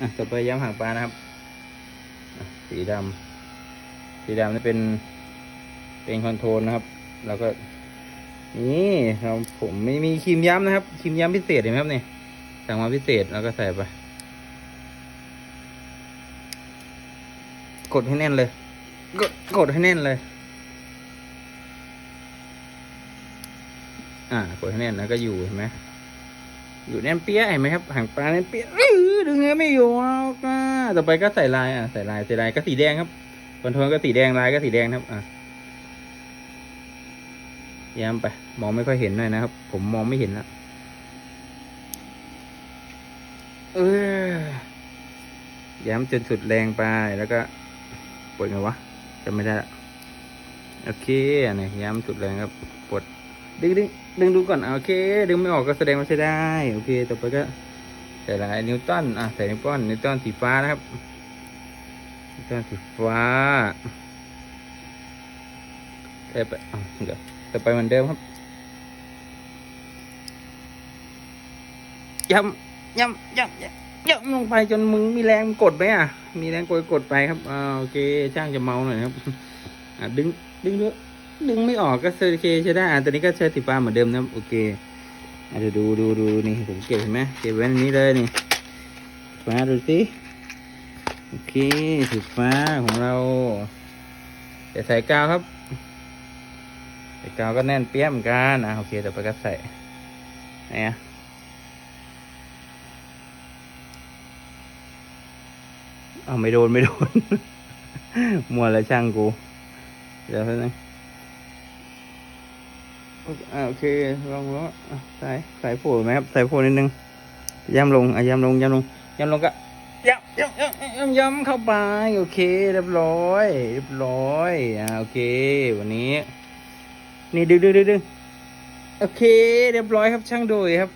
อะต่อไปย้ำหางปลานะครับสีดำสีดำนี่เป็นเป็นคอนโทรลนะครับแล้วก็ นี่เราผมไม่มีครีมย้ำนะครับครีมย้ำพิเศษเห็นไหมครับนี่สั่งมาพิเศษแล้วก็ใส่ไปกดให้แน่นเลยกดกดให้แน่นเลย อ่ากดให้แน่นแล้วก็อยู่เห็นไหม อยู่แน่นเปี้ยเห็นไหมครับหางปลาแน่นเปี้ยอื้อดึงเงี้ยไม่อยู่อะอ่าต่อไปก็ใส่ลายอะใส่ลายใส่ลายก็สีแดงครับคอนโทรลก็สีแดงลายก็สีแดงครับอะย้ำไป มองไม่ค่อยเห็นหน่อยนะครับ ผมมองไม่เห็นแล้วเออย้ำจนสุดแรงไปแล้วก็ปวดไงวะจำไม่ได้ละโอเคอันนี้ย้ำสุดแรงครับปวดดึงดึง ดึงดูก่อนโอเค ดึงไม่ออกก็แสดงว่าใช้ได้ โอเค ต่อไปก็ใส่ลายนิวตันอะใส่นิวตันนิวตันสีฟ้านะครับนิวตันสีฟ้าใส่ไปอะเดี๋ยวใส่ไปเหมือนเดิมครับย้ำย้ำย้ำย้ำย้ำลงไปจนมึงมีแรงกดไหมอะ มีแรงกดกดไปครับอ่าโอเคช่างจะเมาหน่อยครับอะดึงดึงด้วย ดึงไม่ออกก็โอเคใช้ได้อะตัวนี้ก็ใช้สีฟ้าเหมือนเดิมนะโอเคอาจจะดูดูดูนี่ผมเก็บเห็นไหมเก็บไว้ในนี้เลยนี่ฟ้าดูสิโอเคสีฟ้าของเราจะใส่กาวครับใส่กาวก็แน่นเปี้ยมเหมือนกันอะโอเคต่อไปก็ใส่ไหนอะเอาไม่โดนไม่โดนมัวแล้วช่างกูเดี๋ยวเพิ่งนะ อ่าโอเคลองแล้วอะสายสายโผล่ไหมครับสายโผล่นิดนึงย้ำลงอะย้ำลงย้ำลงย้ำลงก็ย้ำย้ำย้ำย้ำย้ำเข้าไปโอเค เรียบร้อย เรียบร้อยอ่าโอเค วันนี้ นี่ดึงดึงดึงดึงโอเค เรียบร้อยครับช่างโดยครับ